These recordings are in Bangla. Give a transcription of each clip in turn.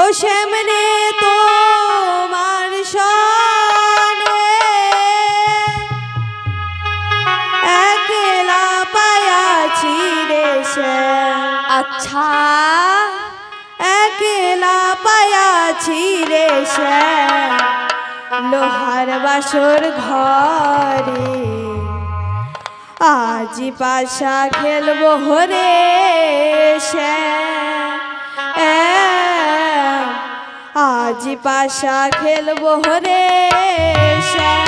ও শ্যামরে তোমার সনে একলা পায়াছি রে শ্যাম। আচ্ছা। একলা পায়াছি রে শ্যাম। লোহার বাসর ঘরে আজ পাশা খেলব হরে শ্যাম। আজ পাশা খেলব হরে শ্যাম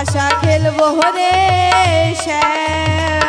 পাশা খেলব রে শ্যাম।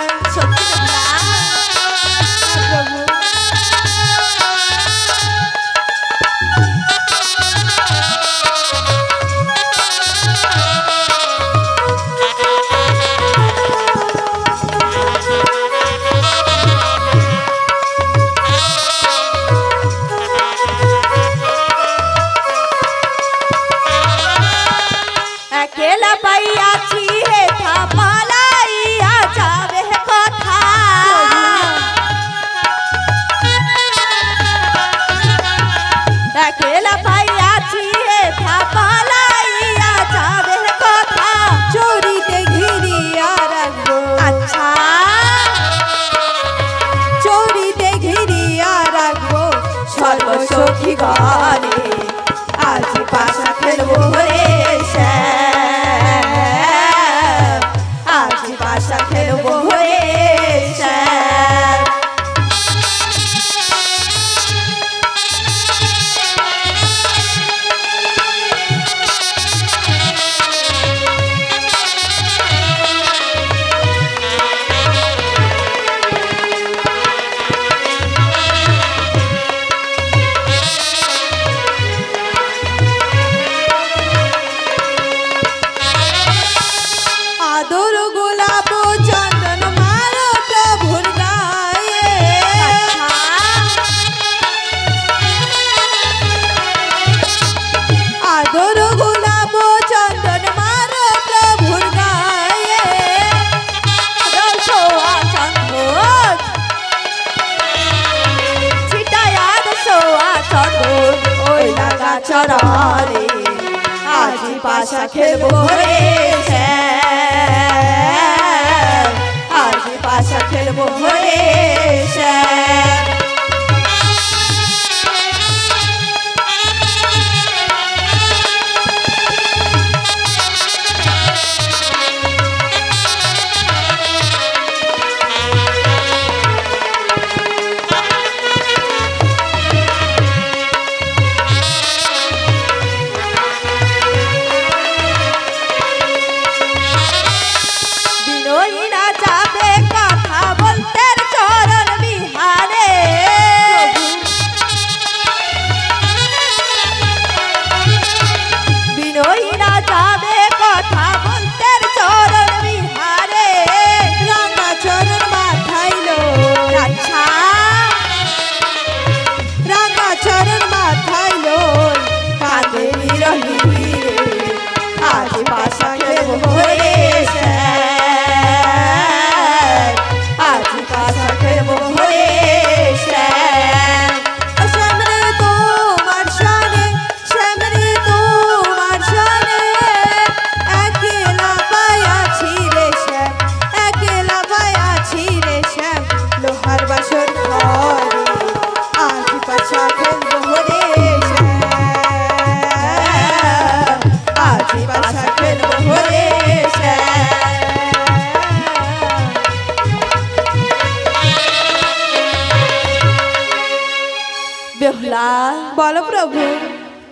একেলা পাইয়াছি হে থাপালাইয়া যাবে কথা। চুরিতে ঘিরিয়া রাখব। আচ্ছা। চুরিতে ঘিরিয়া রাখব। সর্বসখী ঘরে।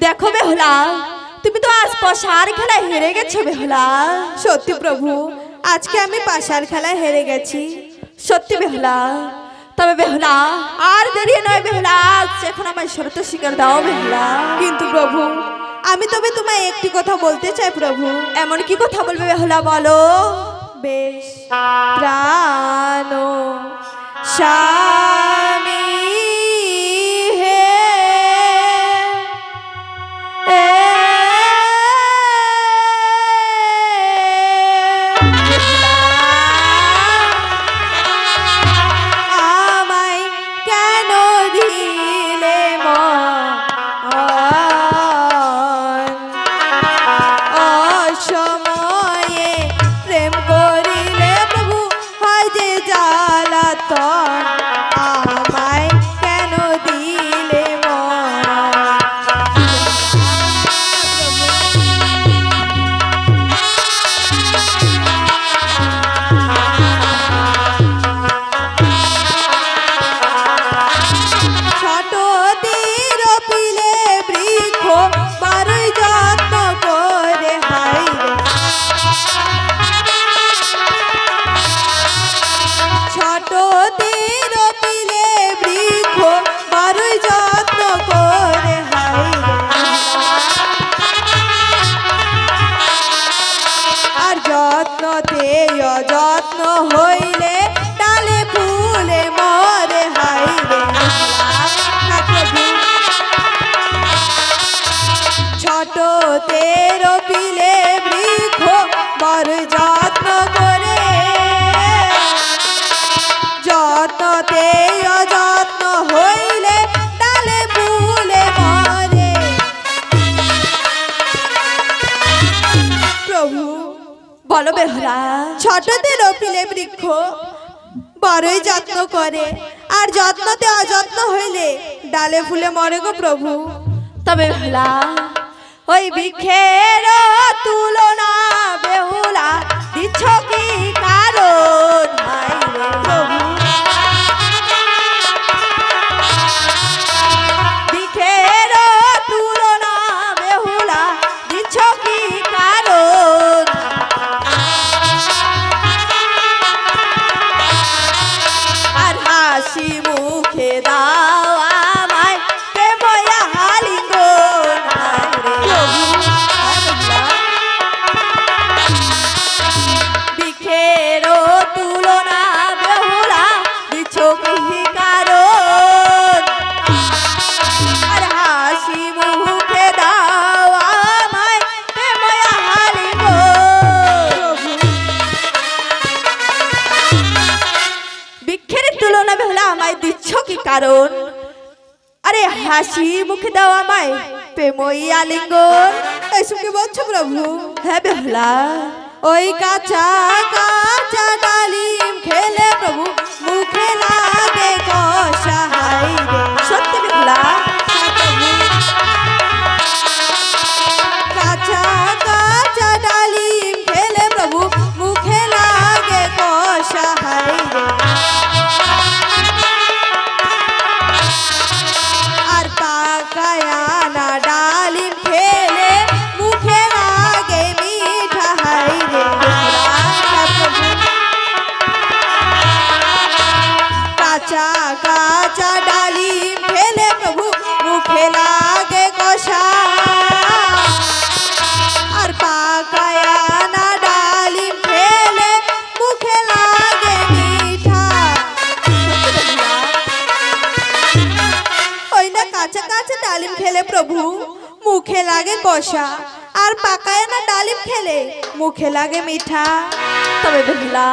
দেখো বেহুলা, তুমি তো আজ পশার খেলায় হেরে গেছো বেহুলা। সত্যি প্রভু, আজকে আমি পাশার খেলায় হেরে গেছি। সত্যি বেহুলা, তবে বেহুলা, আর দেরি নয় বেহুলা, আজ এখন আমার শরত স্বীকার দাও বেহুলা। কিন্তু প্রভু, আমি তবে তোমায় একটি কথা বলতে চাই প্রভু। এমন কি কথা বলবে বেহুলা বলো? বেশ, প্রাণ স্বামী ছোট তের পিলে বৃক্ষ বড় যত্ন করে। যত্নতে অযত্ন হইলে ডালে ফুলে মরে। প্রভু, বলো বেহরা ছোটদের পিলে বৃক্ষ বড়ই যত্ন করে আর যত্নতে অযত্ন হইলে ডালে ফুলে মরে গো প্রভু। তবে বেহুলা ওই বিখের তুলনা বেহুলা দিচ্ছ কি কারণ? কারণ? আরে হাসি মুখে দাও আমায়, প্রেমই আলিঙ্গন। এসব কি বলছো প্রভু? হ্যাঁ বেহলা, ওই কাঁচা কাঁচা ডালিম খেলে প্রভু, মুখে লাগে কষা হাই সত্যি বেহুলা? কষা আর পাকায় না ডালিম খেলে মুখে লাগে মিঠা। তবে বেহুলা,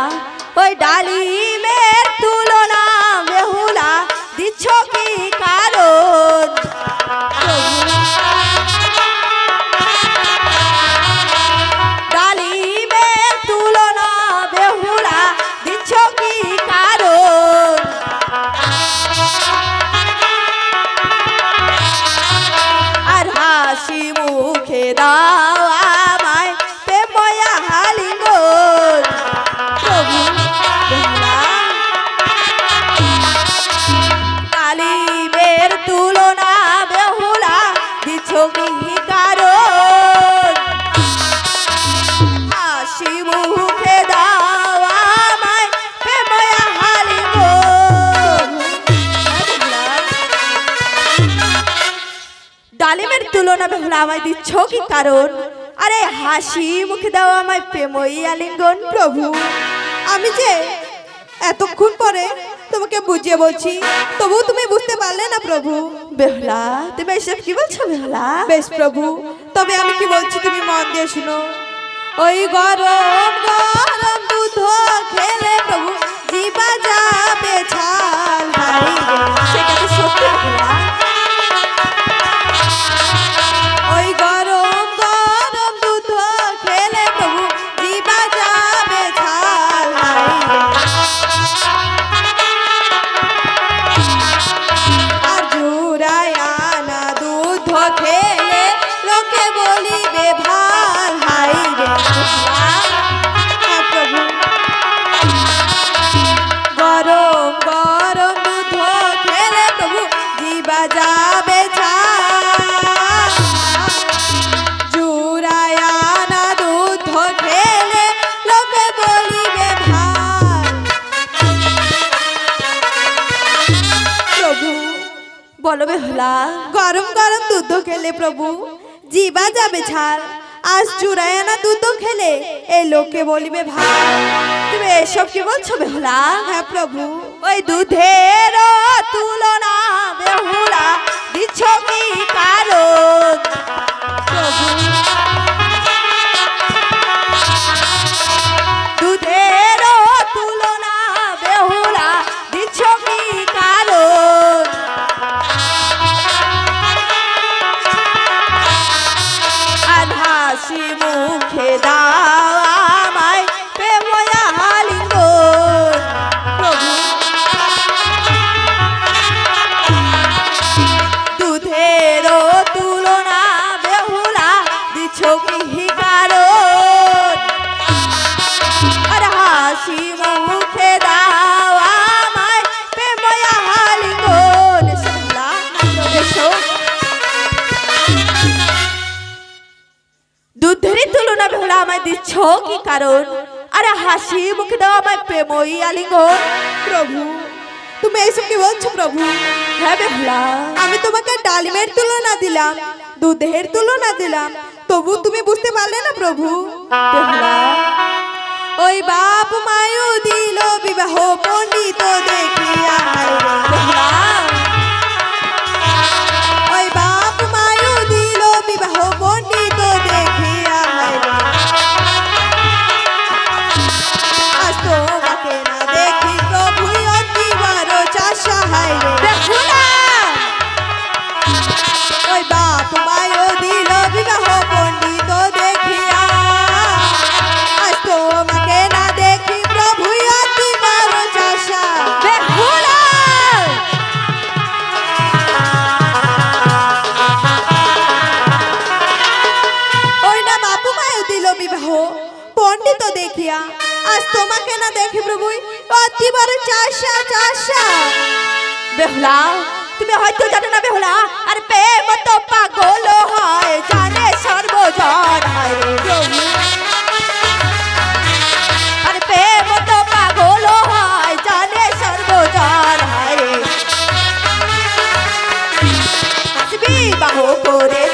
ওই ডালিমের তুলনা বেহুলা দিচ্ছ কি কারণ তুলনা বেহুলা আমায় দিচ্ছ কি কারণ? আরে হাসি মুখে দাও আমায় প্রেমই আলিঙ্গন, প্রভু। আমি যে এতক্ষণ পরে তোমাকে বুঝিয়ে বলছি তবু তুমি বুঝতে পারলে না, প্রভু। বেহুলা, তুমি এসব কি বলছো, বেহুলা? বেশ, প্রভু, তবে আমি কি বলছি তুমি মন দিয়ে শুনো। ওই গরম গরম দুধ খেলে প্রভু, জিবা যাবে ছাল সেটা সত্যি বলো গরম গরম দুধ খেলে প্রভু। জিবা যাবে ছাল, আজ চুরায় না দুধ খেলে এই লোকে বলিবে ভাই তুমি এসব কি বলছো বেহুলা? হ্যাঁ প্রভু। ওই দুধের তুলনা বেহুলা দিচ্ছ কি প্রভু হাসি মুখে দাও আমায় প্রেমই আলিঙ্গন প্রভু তুমি এইসব কি বলছো প্রভু হ্যাঁ বেহলা আমি তোমাকে ডালিমের তুলনা দিলাম দুধের তুলনা দিলাম তবু তুমি বুঝতে পারলে না প্রভু। বেহুলা। ওই বাপ মায়ু বিবাহ। পণ্ডিত দেখিয়া, আজ তোমাকে না দেখে প্রভু অতি চাষা চাষা। বেহুলা, তুমি হয়তো জানো না বেহুলা, আর প্রেম তো পাগল হয়, জানে সর্বজন হয় আর প্রেম তো পাগল হয়, জানে সর্বজন হয় বিবাহ করেছি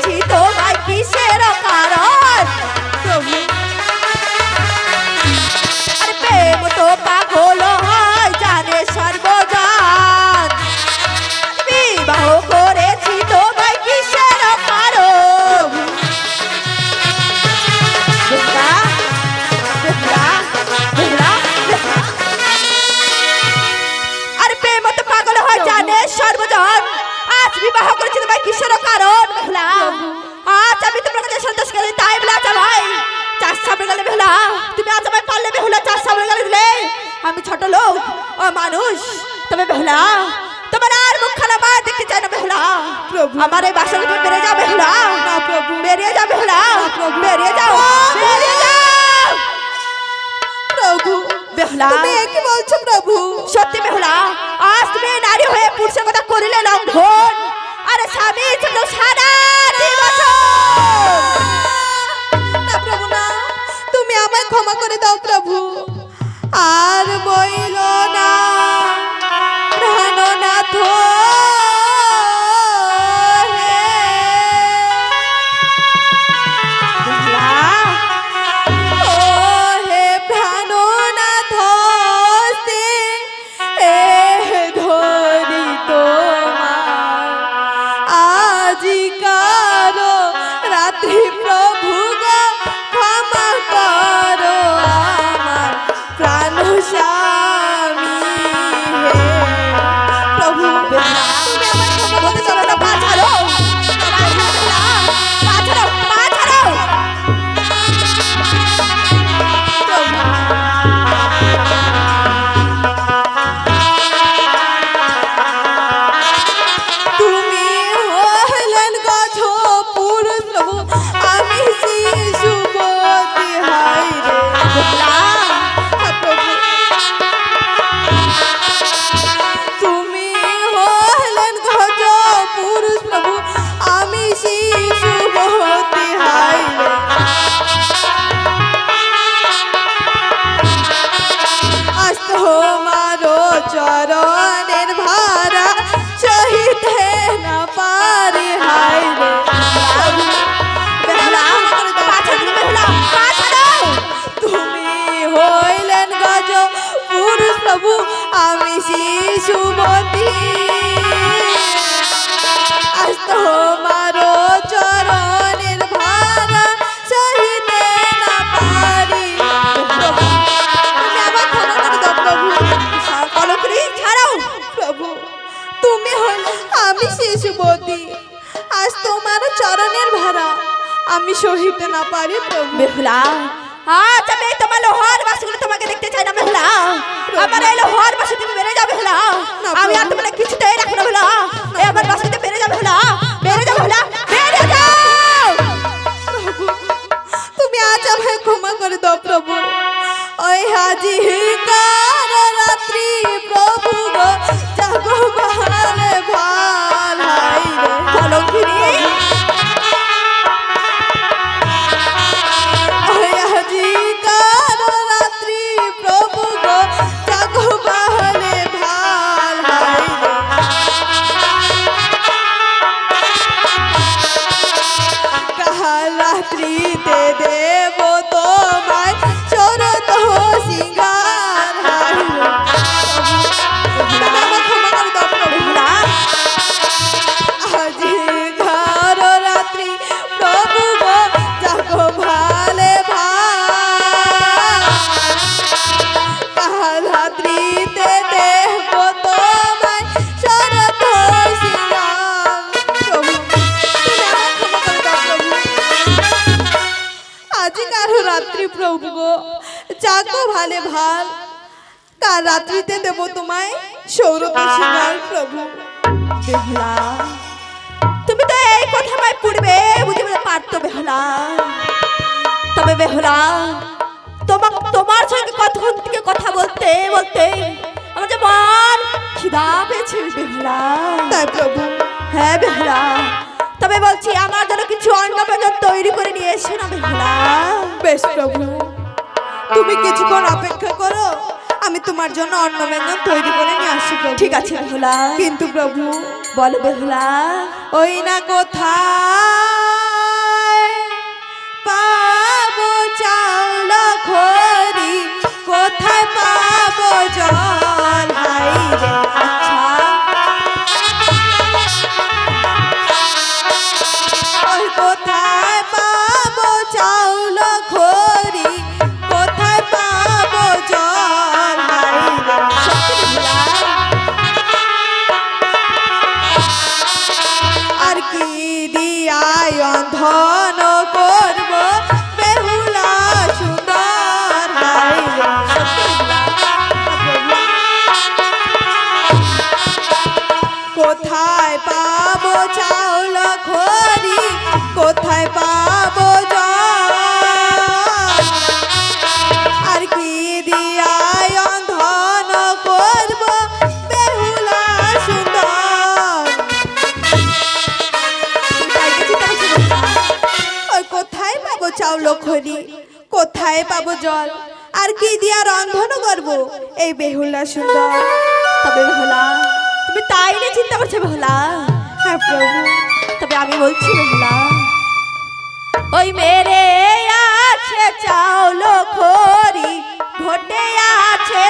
শিশুমতি আজ তোমারও চরণের ভারা সহিতে না পারি। ছাড়াও, প্রভু। তুমি হল আমি শিশুমতি আজ তোমার চরণের ভারা। আমি সহিতে না পারি, প্রভু। বেহুলা আজ আমি তোমার লোহার বাসগুলো তোমাকে দেখতে চাই না বেহুলা। আমার এই লোহার বাসে তুমি বেড়ে যাবে বেহুলা। না, আমি আর। তোমার কিছুতেই রাখব না বেহুলা। এই আমার বাসিতে বেড়ে যাবে বেহুলা। বেড়ে যাবে বেহুলা। বেড়ে যাও! তুমি আজ আমায় ক্ষমা করে দাও প্রভু। ওই হাজি কার রাত্রি প্রভু গো জাগো ভালো হাই রে কলঙ্কিনী গো। যাকো ভালে ভালো। কাল রাত্রিতে দেব তোমায় সৌরভ প্রভু। বেহুলা তুমি তো এই কথা আমায় পূর্বে বুঝতে পারতো বেহুলা। তবে বেহুলা তোমার তোমার সঙ্গে কতক্ষণ থেকে কথা বলতে বলতে আমার যে মন খিদা পেয়েছে বেহুলা। তাই প্রভু। হ্যাঁ বেহুলা তবে বলছি আমার জন্য কিছু অন্ন তৈরি করে নিয়ে এসে না বেহুলা। বেশ প্রভু। তুমি কিছুক্ষণ অপেক্ষা করো। আমি তোমার জন্য অন্ন ব্যঞ্জন তৈরি করে নিয়ে আসি ঠিক আছে বেহুলা। কিন্তু প্রভু বলো বেহুলা ওই না কোথায়? কোথায় পাবো চাউল খড়ি? কোথায় পাবো আর কি দিয়ায় অন্ধন করব বেহুলা সুন্দর? কোথায় পাবো চাউল খড়ি? কোথায় পাবো জল? আর কি দিয়া রন্ধন করব এই বেহুলা সুন্দর? তবে বেহুলা তুমি তাই নিয়ে চিন্তা করছ বেহুলা? হ্যাঁ প্রভু। তবে আমি বলছি বেহুলা, ওই মেরে আছে চাউল খড়ি ঘটে আছে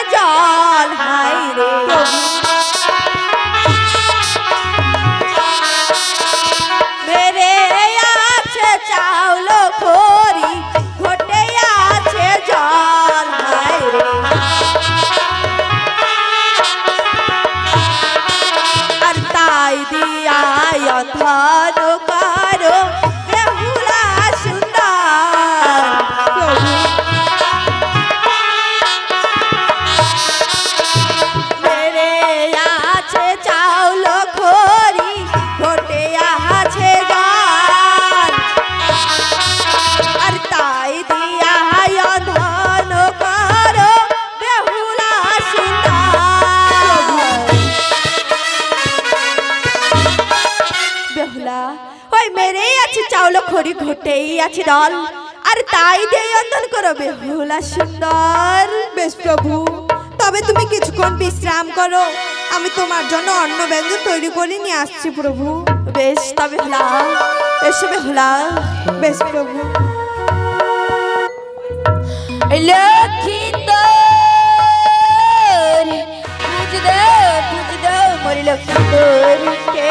আছে দল। আর তাই দিয়ে অন্ধন করো বেহুলা সুন্দর, বেশ প্রভু। তবে তুমি কিছুক্ষণ বিশ্রাম করো। আমি তোমার জন্য অন্ন ব্যঞ্জন তৈরি করে নিয়ে আসছি প্রভু। বেশ, তবে হলা এসো বেহুলা বেশ প্রভু। লক্ষিত বুঝ দে বুঝ দে, মরি লক্ষিত কে